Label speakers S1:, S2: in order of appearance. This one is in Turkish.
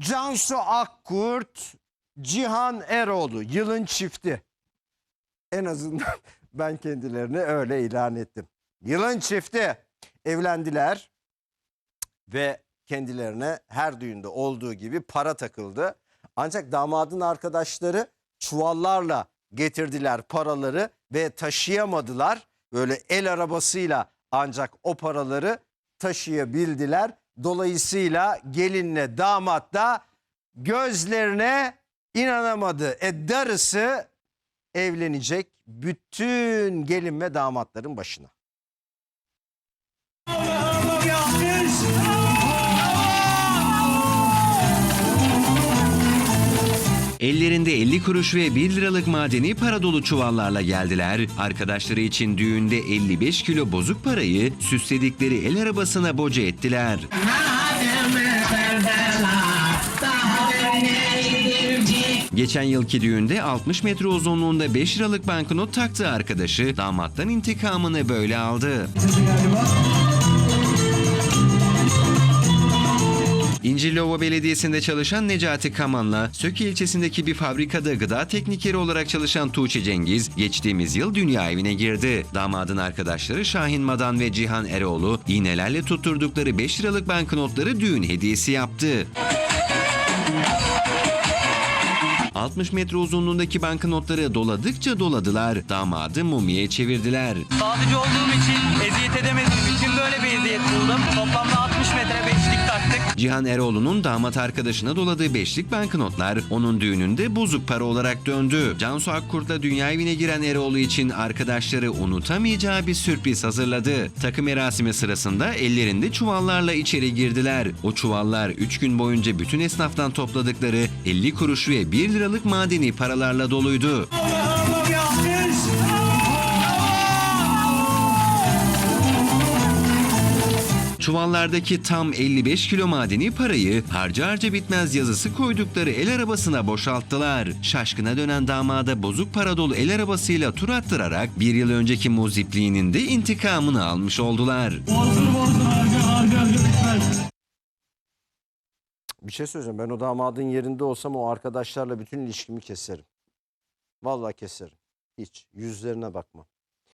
S1: Cansu Akkurt, Cihan Eroğlu yılın çifti. En azından ben kendilerini öyle ilan ettim. Yılın çifti evlendiler ve kendilerine her düğünde olduğu gibi para takıldı. Ancak damadın arkadaşları çuvallarla getirdiler paraları ve taşıyamadılar. Böyle el arabasıyla ancak o paraları taşıyabildiler. Dolayısıyla gelinle damat da gözlerine inanamadı. E darısı evlenecek bütün gelin ve damatların başına.
S2: Ellerinde 50 kuruş ve 1 liralık madeni para dolu çuvallarla geldiler. Arkadaşları için düğünde 55 kilo bozuk parayı süsledikleri el arabasına boca ettiler. Geçen yılki düğünde 60 metre uzunluğunda 5 liralık banknot taktığı arkadaşı damattan intikamını böyle aldı. İncirlova Belediyesi'nde çalışan Necati Kaman'la Söke ilçesindeki bir fabrikada gıda teknikeri olarak çalışan Tuğçe Cengiz geçtiğimiz yıl dünya evine girdi. Damadın arkadaşları Şahin Madan ve Cihan Eroğlu iğnelerle tutturdukları 5 liralık banknotları düğün hediyesi yaptı. 60 metre uzunluğundaki banknotları doladıkça doladılar. Damadı mumiye çevirdiler.
S3: Sadıcı olduğum için, eziyet edemediğim için böyle bir eziyet buldum. Toplamda
S2: Cihan Eroğlu'nun damat arkadaşına doladığı beşlik banknotlar onun düğününde bozuk para olarak döndü. Cansu Akkurt'la dünya evine giren Eroğlu için arkadaşları unutamayacağı bir sürpriz hazırladı. Takım merasimi sırasında ellerinde çuvallarla içeri girdiler. O çuvallar 3 gün boyunca bütün esnaftan topladıkları 50 kuruş ve 1 liralık madeni paralarla doluydu. Çuvallardaki tam 55 kilo madeni parayı harca harca bitmez yazısı koydukları el arabasına boşalttılar. Şaşkına dönen damada bozuk para dolu el arabasıyla tur attırarak bir yıl önceki muzipliğinin de intikamını almış oldular.
S1: Bir şey söyleyeceğim. Ben o damadın yerinde olsam o arkadaşlarla bütün ilişkimi keserim. Vallahi keserim. Hiç. Yüzlerine bakmam.